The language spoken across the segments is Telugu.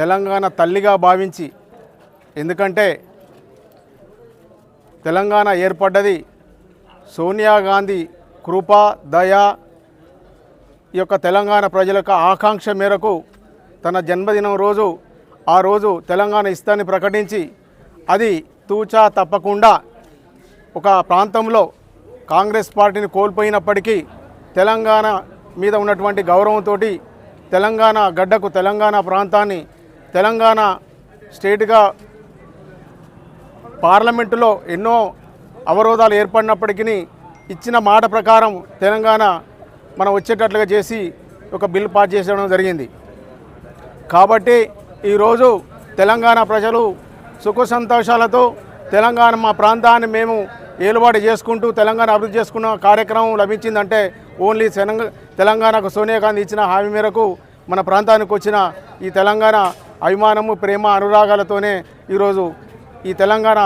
తెలంగాణ తల్లిగా భావించి ఎందుకంటే తెలంగాణ ఏర్పడ్డది సోనియా గాంధీ కృప దయ ఈ యొక్క తెలంగాణ ప్రజల యొక్క ఆకాంక్ష మేరకు తన జన్మదినం రోజు ఆ రోజు తెలంగాణ ఇస్తాన్ని ప్రకటించి అది తూచా తప్పకుండా ఒక ప్రాంతంలో కాంగ్రెస్ పార్టీని కోల్పోయినప్పటికీ తెలంగాణ మీద ఉన్నటువంటి గౌరవంతో తెలంగాణ గడ్డకు తెలంగాణ ప్రాంతాన్ని తెలంగాణ స్టేట్గా పార్లమెంటులో ఎన్నో అవరోధాలు ఏర్పడినప్పటికీ ఇచ్చిన మాట ప్రకారం తెలంగాణ మనం వచ్చేటట్లుగా చేసి ఒక బిల్ పాస్ చేసడం జరిగింది. కాబట్టి ఈరోజు తెలంగాణ ప్రజలు సుఖ సంతోషాలతో తెలంగాణ మా ప్రాంతాన్ని మేము ఏలుబాటు చేసుకుంటూ తెలంగాణ అభివృద్ధి చేసుకున్న కార్యక్రమం లభించిందంటే ఓన్లీ తెలంగాణకు సోనియా గాంధీ ఇచ్చిన హామీ మేరకు మన ప్రాంతానికి వచ్చిన ఈ తెలంగాణ అభిమానము ప్రేమ అనురాగాలతోనే ఈరోజు ఈ తెలంగాణ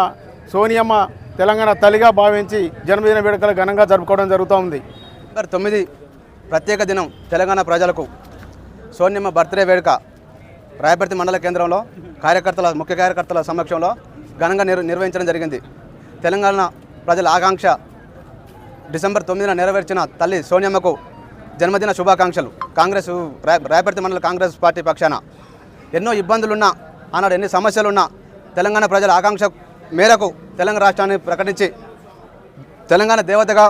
సోనియమ్మ తెలంగాణ తల్లిగా భావించి జన్మదిన వేడుకలు ఘనంగా జరుపుకోవడం జరుగుతూ ఉంది. తొమ్మిది ప్రత్యేక దినం తెలంగాణ ప్రజలకు సోనియమ్మ బర్త్డే వేడుక రాయపర్తి మండల కేంద్రంలో కార్యకర్తల ముఖ్య కార్యకర్తల సమక్షంలో ఘనంగా నిర్వహించడం జరిగింది. తెలంగాణ ప్రజల ఆకాంక్ష డిసెంబర్ తొమ్మిదిన నెరవేర్చిన తల్లి సోనియమ్మకు జన్మదిన శుభాకాంక్షలు. కాంగ్రెస్ రాయ రాయపర్తి మండల కాంగ్రెస్ పార్టీ పక్షాన ఎన్నో ఇబ్బందులున్నా ఆనాడు ఎన్ని సమస్యలున్నా తెలంగాణ ప్రజల ఆకాంక్ష మేరకు తెలంగాణ రాష్ట్రాన్ని ప్రకటించి తెలంగాణ దేవతగా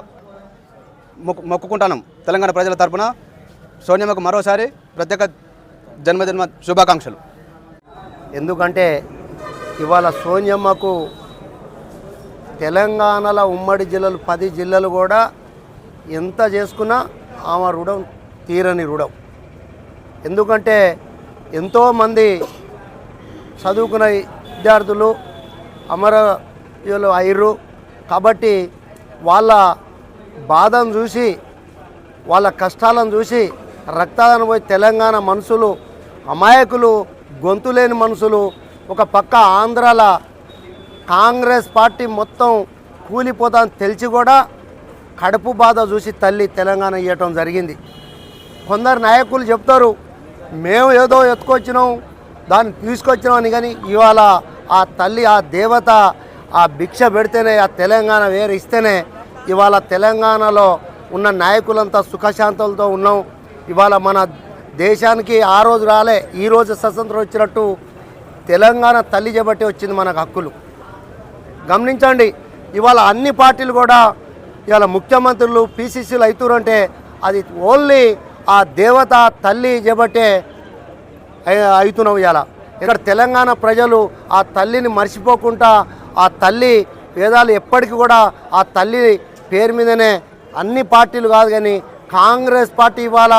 మొక్కు మొక్కుకుంటాను. తెలంగాణ ప్రజల తరపున సోనియమ్మకు మరోసారి ప్రత్యేక జన్మదిన శుభాకాంక్షలు. ఎందుకంటే ఇవాళ సోనియమ్మకు తెలంగాణలో ఉమ్మడి జిల్లాలు పది జిల్లాలు కూడా ఎంత చేసుకున్నా ఆమె రుణం తీరని రుణం. ఎందుకంటే ఎంతోమంది చదువుకున్న విద్యార్థులు అమరవీరులు అయ్యారు కాబట్టి వాళ్ళ బాధను చూసి వాళ్ళ కష్టాలను చూసి రక్తాలను పోయి తెలంగాణ మనుషులు అమాయకులు గొంతులేని మనుషులు ఒక పక్క ఆంధ్రాల కాంగ్రెస్ పార్టీ మొత్తం కూలిపోతాఅని తెలిసి కూడా కడుపు బాధ చూసి తల్లి తెలంగాణ ఇవ్వటం జరిగింది. కొందరు నాయకులు చెప్తారు మేము ఏదో ఎత్తుకొచ్చినాం దాన్ని తీసుకొచ్చినామని కానీ ఇవాళ ఆ తల్లి ఆ దేవత ఆ భిక్ష పెడితేనే ఆ తెలంగాణ వేరు ఇస్తేనే ఇవాళ తెలంగాణలో ఉన్న నాయకులంతా సుఖశాంతులతో ఉన్నాం. ఇవాళ మన దేశానికి ఆ రోజు రాలే ఈ రోజు స్వతంత్రం వచ్చినట్టు తెలంగాణ తల్లి చేపట్టి వచ్చింది మనకు హక్కులు. గమనించండి ఇవాళ అన్ని పార్టీలు కూడా ఇవాళ ముఖ్యమంత్రులు పీసీసీలు అవుతురంటే అది ఓన్లీ ఆ దేవత తల్లి చెబట్టే అవుతున్నావు అవుతున్నాం ఇవాళ ఇక్కడ తెలంగాణ ప్రజలు ఆ తల్లిని మర్చిపోకుండా ఆ తల్లి వేదాలు ఎప్పటికీ కూడా ఆ తల్లి పేరు మీదనే అన్ని పార్టీలు కాదు కానీ కాంగ్రెస్ పార్టీ ఇవాళ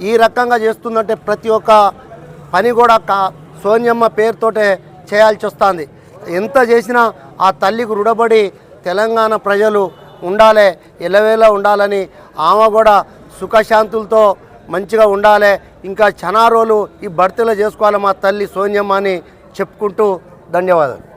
ఈ రకంగా చేస్తుందంటే ప్రతి ఒక్క పని కూడా కా సోనియమ్మ పేరుతోటే చేయాల్సి వస్తుంది. ఎంత చేసినా ఆ తల్లికి రుడబడి తెలంగాణ ప్రజలు ఉండాలి ఎలవేలా ఉండాలని ఆమె కూడా సుఖశాంతులతో మంచిగా ఉండాలి. ఇంకా చనారోలు రోజులు ఈ భర్తీలో చేసుకోవాలి మా తల్లి సోనియమ్మ అని చెప్పుకుంటూ ధన్యవాదాలు.